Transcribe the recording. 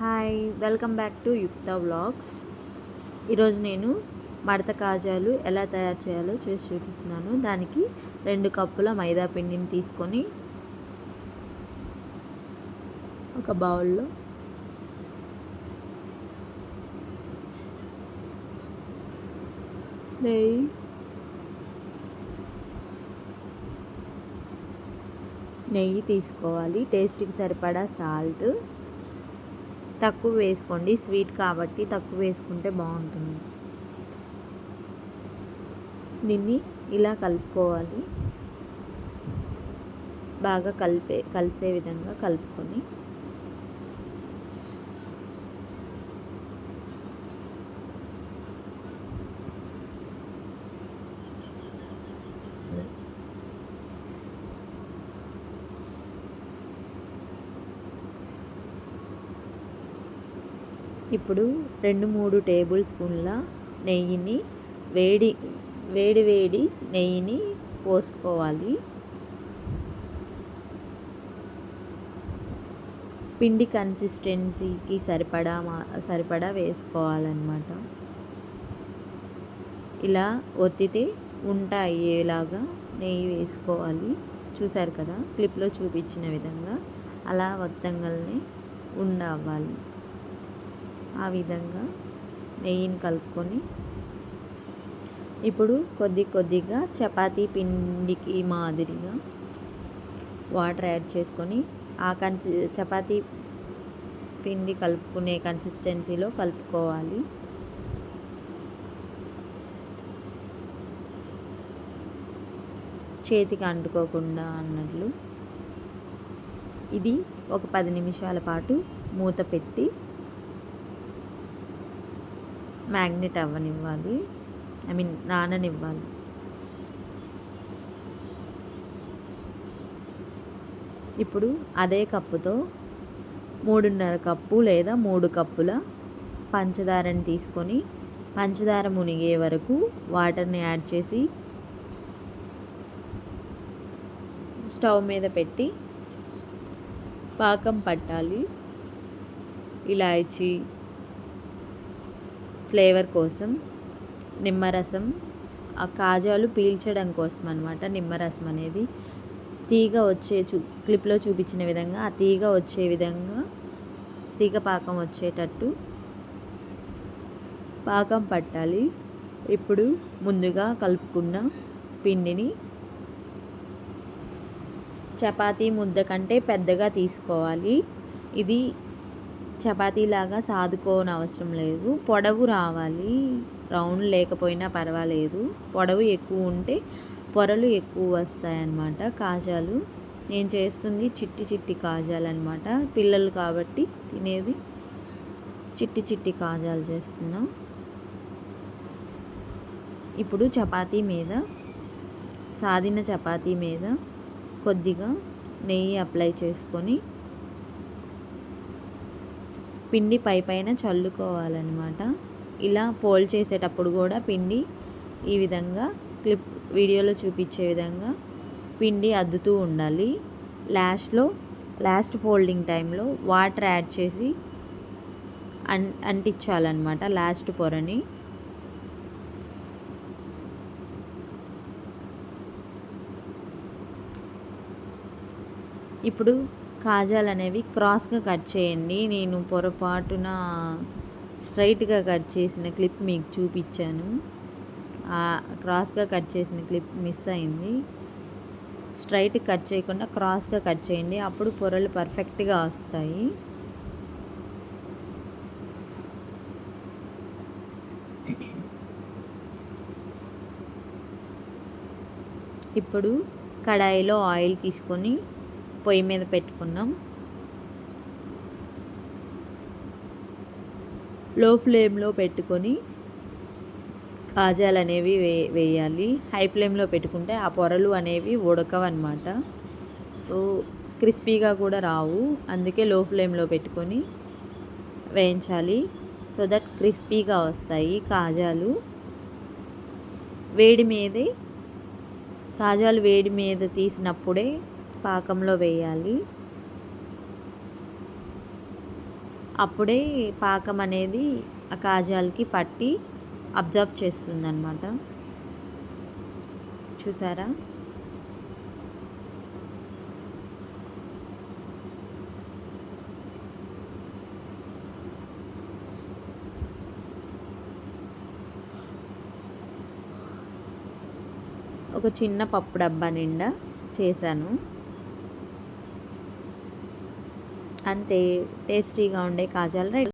Hi welcome back to Yukta vlogs. ఈరోజు నేను మడత కాజాలు ఎలా తయారు చేయాలో చేసి చూపిస్తున్నాను. దానికి రెండు కప్పుల మైదా పిండిని తీసుకొని ఒక బౌల్లో నెయ్యి నెయ్యి తీసుకోవాలి. టేస్ట్కి సరిపడా సాల్ట్ తక్కువ వేసుకోండి. స్వీట్ కాబట్టి తక్కువ వేసుకుంటే బాగుంటుంది. దీన్ని ఇలా కలుపుకోవాలి. బాగా కలిపే కలిసే విధంగా కలుపుకొని ఇప్పుడు రెండు మూడు టేబుల్ స్పూన్ల నెయ్యిని వేడి వేడి వేడి నెయ్యిని పోసుకోవాలి. పిండి కన్సిస్టెన్సీకి సరిపడా మా సరిపడా వేసుకోవాలన్నమాట. ఇలా ఒత్తితే ఉంట అయ్యేలాగా నెయ్యి వేసుకోవాలి. చూసారు కదా క్లిప్లో చూపించిన విధంగా అలా వత్తంగల్ని ఉండవాలి ఆ విధంగా నెయ్యిని కలుపుకొని ఇప్పుడు కొద్ది కొద్దిగా చపాతీ పిండికి మాదిరిగా వాటర్ యాడ్ చేసుకొని ఆ కన్సి చపాతీ పిండి కలుపుకునే కన్సిస్టెన్సీలో కలుపుకోవాలి. చేతికి అంటుకోకుండా అన్నట్లు. ఇది ఒక పది నిమిషాల పాటు మూత పెట్టి మ్యాగ్నెట్ అవ్వనివ్వాలి. ఐ మీన్ నాననివ్వాలి. ఇప్పుడు అదే కప్పుతో మూడున్నర కప్పు లేదా మూడు కప్పుల పంచదారని తీసుకొని పంచదార మునిగే వరకు వాటర్ని యాడ్ చేసి స్టవ్ మీద పెట్టి పాకం పట్టాలి. ఇలాయచీ ఫ్లేవర్ కోసం నిమ్మరసం ఆ కాజాలు పీల్చడం కోసం అనమాట నిమ్మరసం అనేది. తీగ వచ్చే చూ క్లిప్లో చూపించిన విధంగా ఆ తీగ వచ్చే విధంగా తీగ పాకం వచ్చేటట్టు పాకం పట్టాలి. ఇప్పుడు ముందుగా కలుపుకున్న పిండిని చపాతీ ముద్ద కంటే పెద్దగా తీసుకోవాలి. ఇది చపాతీలాగా సాదుకోని అవసరం లేదు. పొడవు రావాలి. రౌండ్ లేకపోయినా పర్వాలేదు. పొడవు ఎక్కువ ఉంటే పొరలు ఎక్కువ వస్తాయన్నమాట కాజాలు. నేను చేస్తుంది చిట్టి చిట్టి కాజాలు అనమాట పిల్లలు కాబట్టి తినేది చిట్టి చిట్టి కాజాలు చేస్తున్నాం. ఇప్పుడు చపాతీ మీద సాదిన చపాతీ మీద కొద్దిగా నెయ్యి అప్లై చేసుకొని పిండి పై పైన చల్లుకోవాలన్నమాట. ఇలా ఫోల్డ్ చేసేటప్పుడు కూడా పిండి ఈ విధంగా క్లిప్ వీడియోలో చూపించే విధంగా పిండి అద్దుతూ ఉండాలి. లాస్ట్లో లాస్ట్ ఫోల్డింగ్ టైంలో వాటర్ యాడ్ చేసి అన్ అంటించాలన్నమాట లాస్ట్ పొరని. ఇప్పుడు కాజాలు అనేవి క్రాస్గా కట్ చేయండి. నేను పొరపాటున స్ట్రైట్గా కట్ చేసిన క్లిప్ మీకు చూపించాను. క్రాస్గా కట్ చేసిన క్లిప్ మిస్ అయింది. స్ట్రైట్ కట్ చేయకుండా క్రాస్గా కట్ చేయండి. అప్పుడు పొరలు పర్ఫెక్ట్గా వస్తాయి. ఇప్పుడు కడాయిలో ఆయిల్ తీసుకొని పొయ్యి మీద పెట్టుకున్నాం. లో ఫ్లేమ్లో పెట్టుకొని కాజాలు అనేవి వే వేయాలి. హై ఫ్లేమ్లో పెట్టుకుంటే ఆ పొరలు అనేవి ఉడకవన్నమాట. సో క్రిస్పీగా కూడా రావు. అందుకే లో ఫ్లేమ్లో పెట్టుకొని వేయించాలి. సో దట్ క్రిస్పీగా వస్తాయి కాజాలు. వేడి మీదే కాజాలు వేడి మీద తీసినప్పుడే పాకంలో వేయాలి. అప్పుడే పాకం అనేది ఆ కాజాలకి పట్టి అబ్జర్వ్ చేస్తుందన్నమాట. చూసారా? ఒక చిన్న పప్పు డబ్బా నిండా చేశాను. అంతే టేస్టీగా ఉండే కాజాలు రెడీ.